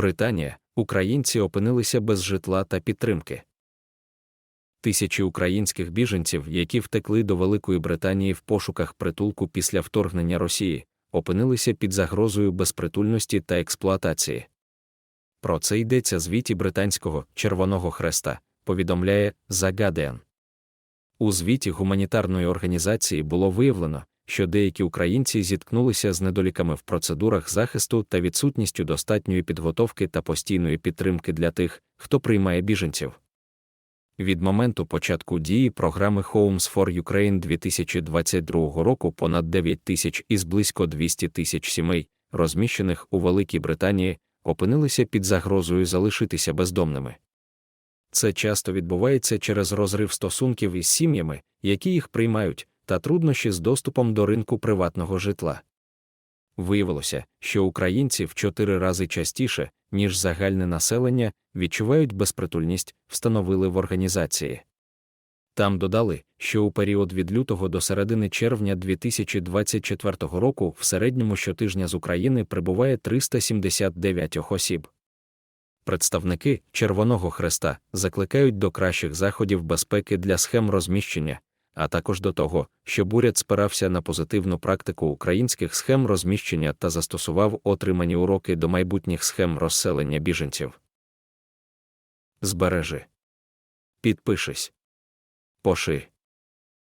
Британія, українці опинилися без житла та підтримки. Тисячі українських біженців, які втекли до Великої Британії в пошуках притулку після вторгнення Росії, опинилися під загрозою безпритульності та експлуатації. Про це йдеться звіті британського Червоного Хреста, повідомляє The Guardian. У звіті гуманітарної організації було виявлено, що деякі українці зіткнулися з недоліками в процедурах захисту та відсутністю достатньої підготовки та постійної підтримки для тих, хто приймає біженців. Від моменту початку дії програми Homes for Ukraine 2022 року понад 9 тисяч із близько 200 тисяч сімей, розміщених у Великій Британії, опинилися під загрозою залишитися бездомними. Це часто відбувається через розрив стосунків із сім'ями, які їх приймають, та труднощі з доступом до ринку приватного житла. Виявилося, що українці в чотири рази частіше, ніж загальне населення, відчувають безпритульність, встановили в організації. Там додали, що у період від лютого до середини червня 2024 року в середньому щотижня з України прибуває 379 осіб. Представники Червоного Хреста закликають до кращих заходів безпеки для схем розміщення, а також до того, щоб уряд спирався на позитивну практику українських схем розміщення та застосував отримані уроки до майбутніх схем розселення біженців. Збережи. Підпишись. Поши.